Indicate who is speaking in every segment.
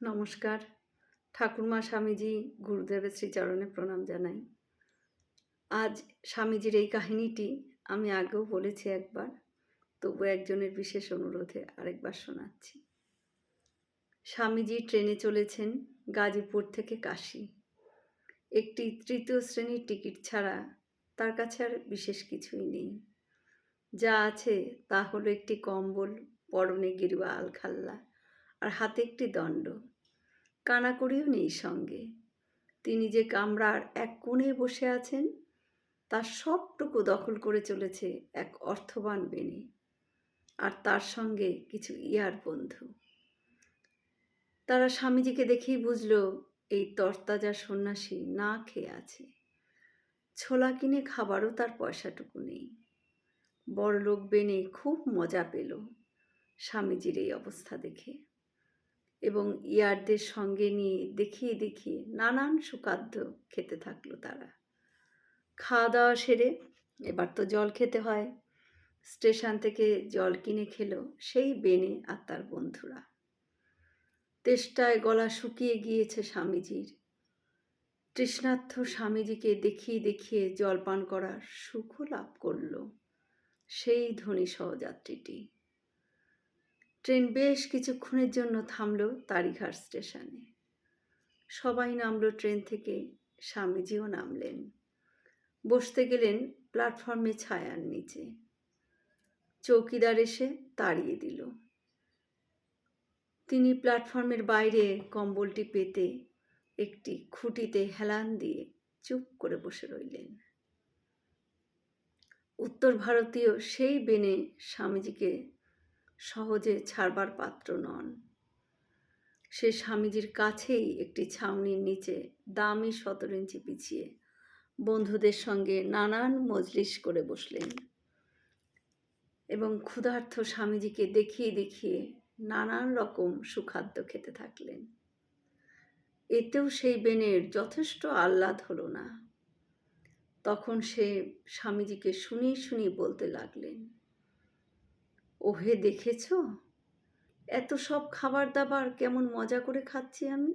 Speaker 1: নমস্কার। ঠাকুরমা স্বামীজি গুরুদেবের শ্রীচরণে প্রণাম জানাই। আজ স্বামীজির এই কাহিনীটি আমি আগেও বলেছি একবার, তবু একজনের বিশেষ অনুরোধে আরেকবার শোনাচ্ছি। স্বামীজি ট্রেনে চলেছেন গাজীপুর থেকে কাশী। একটি তৃতীয় শ্রেণির টিকিট ছাড়া তার কাছে আর বিশেষ কিছুই নেই। যা আছে তা হলো একটি কম্বল, পরনে গেরুয়া আলখাল্লা। আর হাতে একটি দণ্ড। কানাকড়িও নেই সঙ্গে। তিনি যে কামরার এক কোণে বসে আছেন তার সবটুকু দখল করে চলেছে এক অর্থবান বেনে আর তার সঙ্গে কিছু ইয়ার বন্ধু। তারা স্বামীজিকে দেখেই বুঝল, এই তরতাজা সন্ন্যাসী না খেয়ে আছে। ছোলা কিনে খাবারও তার পয়সাটুকু নেই। বড়লোক বেনে খুব মজা পেল স্বামীজির এই অবস্থা দেখে। এবং ইয়ারদের সঙ্গে নিয়ে দেখিয়ে দেখিয়ে নানান সুখাদ্য খেতে থাকল তারা। খাওয়া দাওয়া সেরে এবার তো জল খেতে হয়। স্টেশন থেকে জল কিনে খেলো সেই বেনে আর তার বন্ধুরা। তেষ্টায় গলা শুকিয়ে গিয়েছে স্বামীজির। তৃষ্ণার্থ স্বামীজিকে দেখিয়ে দেখিয়ে জলপান করার সুখ লাভ করল সেই ধনী সহযাত্রীটি। ট্রেন বেশ কিছুক্ষণের জন্য থামল তারিঘাট স্টেশনে। সবাই নামলো ট্রেন থেকে, স্বামীজিও নামলেন। বসতে গেলেন প্ল্যাটফর্মে ছায়ার নিচে। চৌকিদার এসে তাড়িয়ে দিল। তিনি প্ল্যাটফর্মের বাইরে কম্বলটি পেতে একটি খুঁটিতে হেলান দিয়ে চুপ করে বসে রইলেন। উত্তর ভারতীয় সেই বেনে স্বামীজিকে সহজে ছাড়বার পাত্র নন। সে স্বামীজির কাছেই একটি ছাউনির নিচে দামি সতেরো ইঞ্চি পিছিয়ে বন্ধুদের সঙ্গে নানান মজলিস করে বসলেন এবং ক্ষুধার্থ স্বামীজিকে দেখিয়ে দেখিয়ে নানান রকম সুখাদ্য খেতে থাকলেন। এতেও সেই বেনের যথেষ্ট আহ্লাদ হলো না। তখন সে স্বামীজিকে শুনি শুনি বলতে লাগলেন ওহে দেখেছ? এত সব খাবার দাবার কেমন মজা করে খাচ্ছি আমি।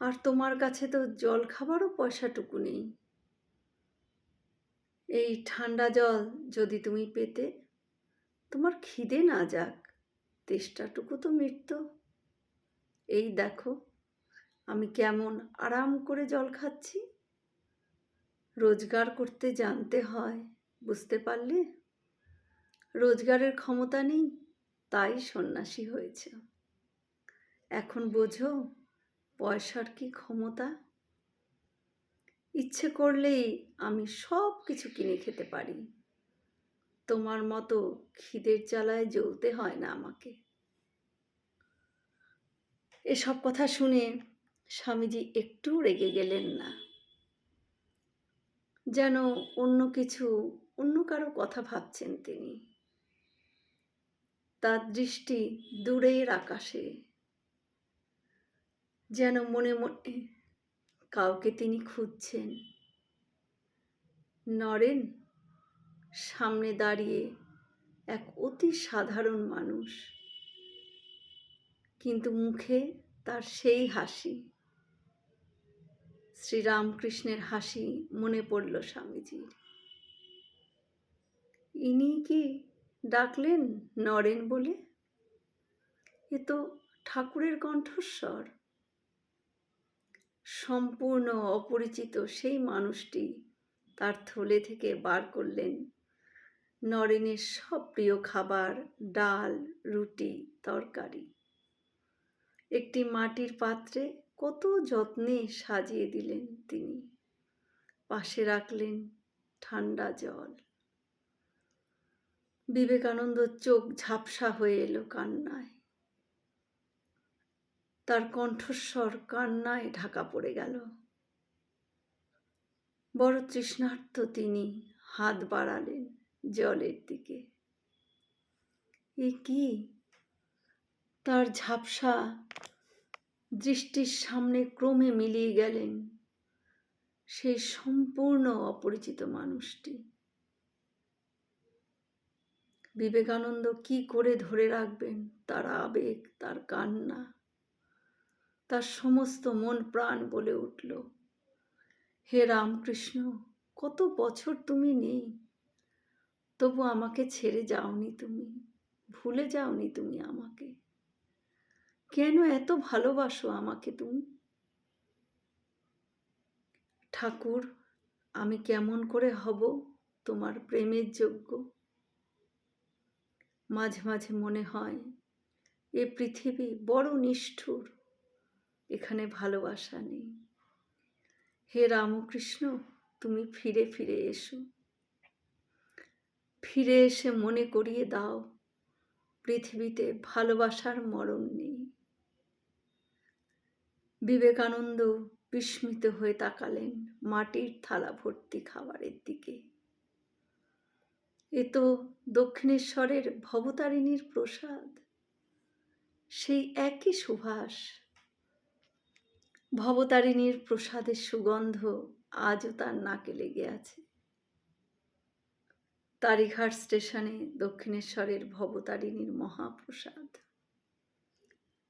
Speaker 1: আর তোমার কাছে তো জল খাবারও পয়সাটুকু নেই। এই ঠান্ডা জল যদি তুমি পেতে, তোমার খিদে না যাক, তেষ্টাটুকু তো মিটত। এই দেখো, আমি কেমন আরাম করে জল খাচ্ছি। রোজগার করতে জানতে হয়, বুঝতে পারলে? রোজগারের ক্ষমতা নেই, তাই সন্ন্যাসী হয়েছে। এখন বোঝো, পয়সার কি ক্ষমতা? ইচ্ছে করলেই আমি সব কিছু কিনে খেতে পারি। তোমার মতো খিদের জ্বালায় জ্বলতে হয় না আমাকে। এসব কথা শুনে স্বামীজি একটু রেগে গেলেন না। যেন অন্য কিছু, অন্য কারও কথা ভাবছেন তিনি। তার দৃষ্টি দূরের আকাশে। যেন মনে মনে কাউকে তিনি খুঁজছেন। নরেন সামনে দাঁড়িয়ে এক অতি সাধারণ মানুষ। কিন্তু মুখে তার সেই হাসি। শ্রীরামকৃষ্ণের হাসি মনে পড়ল স্বামীজির। ইনি কি ডাকলেন নরেন বলে। এ তো ঠাকুরের কণ্ঠস্বর। সম্পূর্ণ অপরিচিত সেই মানুষটি তার থলে থেকে বার করলেন। নরেনের সব প্রিয় খাবার, ডাল, রুটি, তরকারি। একটি মাটির পাত্রে কত যত্নে সাজিয়ে দিলেন তিনি। পাশে রাখলেন ঠান্ডা জল। বিবেকানন্দ চোখ ঝাপসা হয়ে এলো কান্নায়। তার কণ্ঠস্বর কান্নায় ঢাকা পড়ে গেল। বড় তৃষ্ণার্ত তিনি হাত বাড়ালেন জলের দিকে। এ কি? তার ঝাপসা দৃষ্টির সামনে ক্রমে মিলিয়ে গেলেন সেই সম্পূর্ণ অপরিচিত মানুষটি। বিবেকানন্দ কি করে ধরে রাখবেন? তার আবেগ, তার কান্না, তার সমস্ত মন প্রাণ বলে উঠল। হে রামকৃষ্ণ, কত বছর তুমি নেই। তবু আমাকে ছেড়ে যাওনি তুমি, ভুলে যাওনি তুমি আমাকে। কেন এত ভালোবাসো আমাকে তুমি? ঠাকুর, আমি কেমন করে হব তোমার প্রেমের যোগ্য? মাঝে মাঝে মনে হয়, এ পৃথিবী বড় নিষ্ঠুর, এখানে ভালোবাসা নেই। হে রামকৃষ্ণ, তুমি ফিরে ফিরে এসো। ফিরে এসে মনে করিয়ে দাও, পৃথিবীতে ভালোবাসার মরণ নেই। বিবেকানন্দ বিস্মিত হয়ে তাকালেন মাটির থালা ভর্তি খাবারের দিকে। এ তো দক্ষিণেশ্বরের ভবতারিণীর প্রসাদ। সেই একই সুভাষ। ভবতারিণীর প্রসাদের সুগন্ধ আজও তার নাকে লেগে আছে। তারিঘাট স্টেশনে দক্ষিণেশ্বরের ভবতারিণীর মহাপ্রসাদ।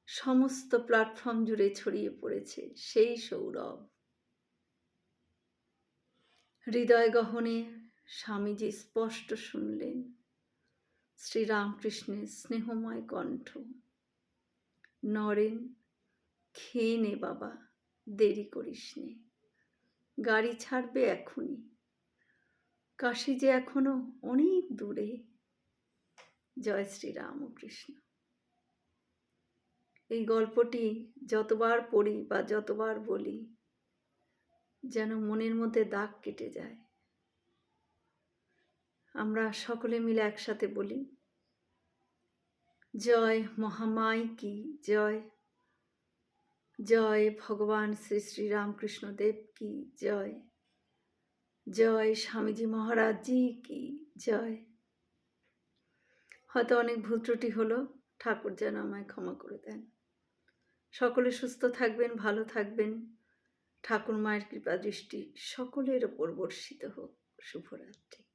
Speaker 1: সমস্ত প্ল্যাটফর্ম জুড়ে ছড়িয়ে পড়েছে সেই সৌরভ। হৃদয় গহনে স্বামীজি স্পষ্ট শুনলেন। শ্রীরামকৃষ্ণের স্নেহময় কণ্ঠ। নরেন, খেয়ে নে বাবা, দেরি করিস নে। গাড়ি ছাড়বে এখনই। কাশি যে এখনও অনেক দূরে। জয় শ্রী রামকৃষ্ণ এই গল্পটি যতবার পড়ি বা যতবার বলি, যেন মনের মধ্যে দাগ কেটে যায়। আমরা সকলে মিলে একসাথে বলি, জয় মহামাই কি, জয়। জয় ভগবান শ্রী শ্রী রামকৃষ্ণ দেব কি, জয়। জয় স্বামীজি মহারাজ জি কি, জয়। হয়তো অনেক ভুল ত্রুটি হলো, ঠাকুর যেন আমায় ক্ষমা করে দেন। সকলে সুস্থ থাকবেন, ভালো থাকবেন। ঠাকুর মায়ের কৃপা দৃষ্টি সকলের ওপর বর্ষিত হোক। শুভরাত্রি।